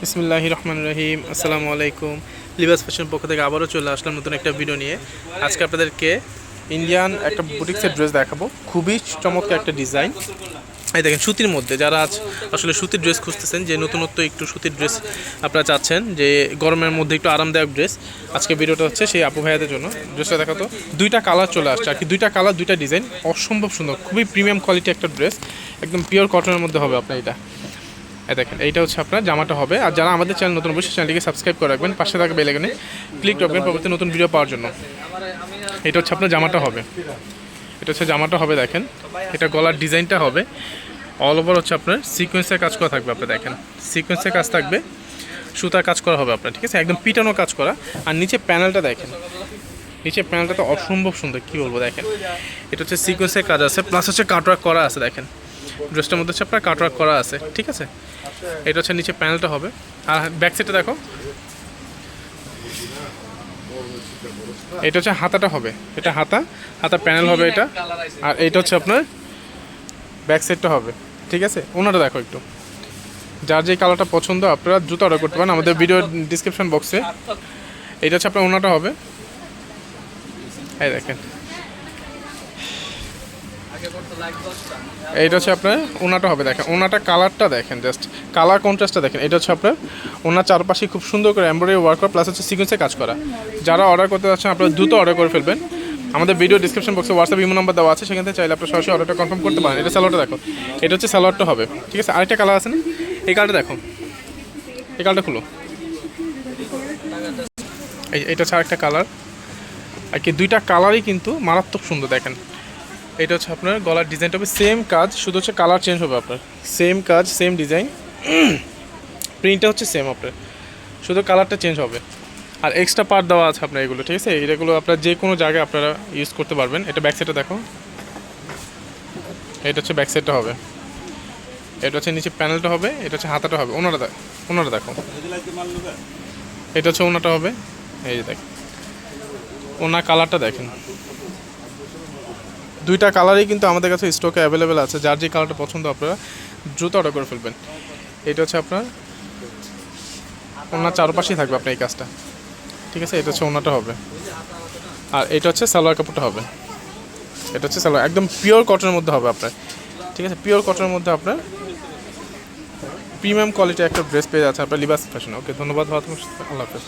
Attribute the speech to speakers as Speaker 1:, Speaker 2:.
Speaker 1: বিসমিল্লাহ রহমান রহিম, আসসালামু আলাইকুম। লিবাস ফ্যাশন পক্ষ থেকে আবারও চলে আসলাম নতুন একটা ভিডিও নিয়ে। আজকে আপনাদেরকে ইন্ডিয়ান একটা বুটিক্সের ড্রেস দেখাবো। খুবই চমৎকার একটা ডিজাইন এই দেখেন, সুতির মধ্যে যারা আজ আসলে সুতির ড্রেস খুঁজতেছেন, যে নতুনত্ব একটু সুতির ড্রেস আপনারা চাচ্ছেন, যে গরমের মধ্যে একটু আরামদায়ক ড্রেস আজকে ভিডিওটা হচ্ছে সেই আপু ভাইয়াদের জন্য। ড্রেসটা দেখাতো। দুইটা কালার চলে আসছে, আর কি দুইটা কালার দুইটা ডিজাইন অসম্ভব সুন্দর, খুবই প্রিমিয়াম কোয়ালিটি একটা ড্রেস একদম পিওর কটনের মধ্যে হবে আপনার এটা। এই দেখেন, এইটা হচ্ছে আপনার, জামাটা হবে। আর যারা আমাদের চ্যানেল নতুন, অবশ্যই চ্যানেলটিকে সাবস্ক্রাইব করে রাখবেন, পাশে থাকা বেলেগনে ক্লিক করবেন পরবর্তী নতুন ভিডিও পাওয়ার জন্য। এটা হচ্ছে আপনার জামাটা হবে। এটা হচ্ছে জামাটা হবে, দেখেন। এটা গলার ডিজাইনটা হবে। অল ওভার হচ্ছে আপনার সিকোয়েন্সের কাজ করা থাকবে আপনার দেখেন। সিকোয়েন্সের কাজ থাকবে সুতার কাজ করা হবে আপনার, ঠিক আছে? একদম পিটানো কাজ করা। আর নিচে প্যানেলটা দেখেন। নিচে প্যানেলটা তো অসম্ভব সুন্দর, কী বলব দেখেন? এটা হচ্ছে সিকোয়েন্সের কাজ আছে প্লাস হচ্ছে কাটওয়ার্ক করা আছে, দেখেন। ড্রেসটার মধ্যে হচ্ছে আপনার কাটওয়ার্ক করা আছে, ঠিক আছে? এটা হচ্ছে নিচে প্যানেলটা হবে। আর ব্যাক সাইডটা দেখো। এটা হচ্ছে হাতাটা হবে। এটা হাতা হাতা প্যানেল হবে এটা। আর এটা হচ্ছে আপনার ব্যাক সাইডটা হবে, ঠিক আছে? ওনাটা দেখো একটু। যার যে কালারটা পছন্দ, আপনারা জুতো অর্ডার করতে পারেন। আমাদের ভিডিও ডিসক্রিপশন বক্সে এটা হচ্ছে আপনার ওনাটা হবে। এই দেখেন। এইটা হচ্ছে আপনার ওনাটা হবে, দেখেন। ওনাটা কালারটা দেখেন জাস্ট কালার কন্ট্রাস্টটা দেখেন। এটা হচ্ছে আপনার ওনার চারপাশে খুব সুন্দর করে এমব্রয়ডারি ওয়ার্ক করা প্লাস হচ্ছে সিকোয়েন্সে কাজ করা। যারা অর্ডার করতে চাচ্ছেন আপনারা দ্রুত অর্ডার করে ফেলবেন। আমাদের ভিডিও ডিসক্রিপশন বক্সে হোয়াটসঅ্যাপ ইমো নাম্বার দেওয়া আছে, সেখান থেকে চাইলে আপনার সরাসরি অর্ডারটা কনফার্ম করতে পারেন। এটা স্যালোয়ারটা দেখো। এটা হচ্ছে স্যালোয়ারটা হবে। ঠিক আছে, আরেকটা কালার আছে না? এই কালারটা দেখো। এই কালারটা খুলো। এই, এটা হচ্ছে আরেকটা কালার আর কি, দুইটা কালারই কিন্তু মারাত্মক সুন্দর, দেখেন। এটা হচ্ছে আপনার গলার ডিজাইনটা হবে সেম কাজ, শুধু হচ্ছে কালার চেঞ্জ হবে আপনার। সেম কাজ সেম ডিজাইন প্রিন্টটা হচ্ছে সেম আপনার। শুধু কালারটা চেঞ্জ হবে। আর এক্সট্রা পার্ট দেওয়া আছে আপনার এগুলো, ঠিক আছে? এগুলো আপনার যে কোনো জায়গায় আপনারা ইউজ করতে পারবেন। এটা ব্যাক সাইডটা দেখো। এটা হচ্ছে ব্যাক সাইডটা হবে। এটা হচ্ছে নিচে প্যানেলটা হবে। এটা হচ্ছে হাতাটা হবে। ওনারা দেখ ওনারা দেখো। এটা হচ্ছে ওনাটা হবে। এই যে দেখেন। ওনার কালারটা দেখেন। দুইটা কালারই কিন্তু আমাদের কাছে স্টকে অ্যাভেলেবেল আছে, যার যে কালারটা পছন্দ আপনারা দ্রুত অর্ডার করে ফেলবেন। এটা হচ্ছে আপনার, ওনার চারপাশেই থাকবে আপনার এই কাজটা। ঠিক আছে? এটা হচ্ছে ওনাটা হবে। আর এটা হচ্ছে সালোয়ার কাপড়টা হবে। এটা হচ্ছে সালোয়ার, একদম পিওর কটনের মধ্যে হবে আপনার। ঠিক আছে? পিওর কটনের মধ্যে আপনার প্রিমিয়াম কোয়ালিটির একটা ড্রেস পেয়ে যাচ্ছে আপনার লিবাস ফ্যাশন ওকে ধন্যবাদ, ভালো আল্লাহ হাফেজ।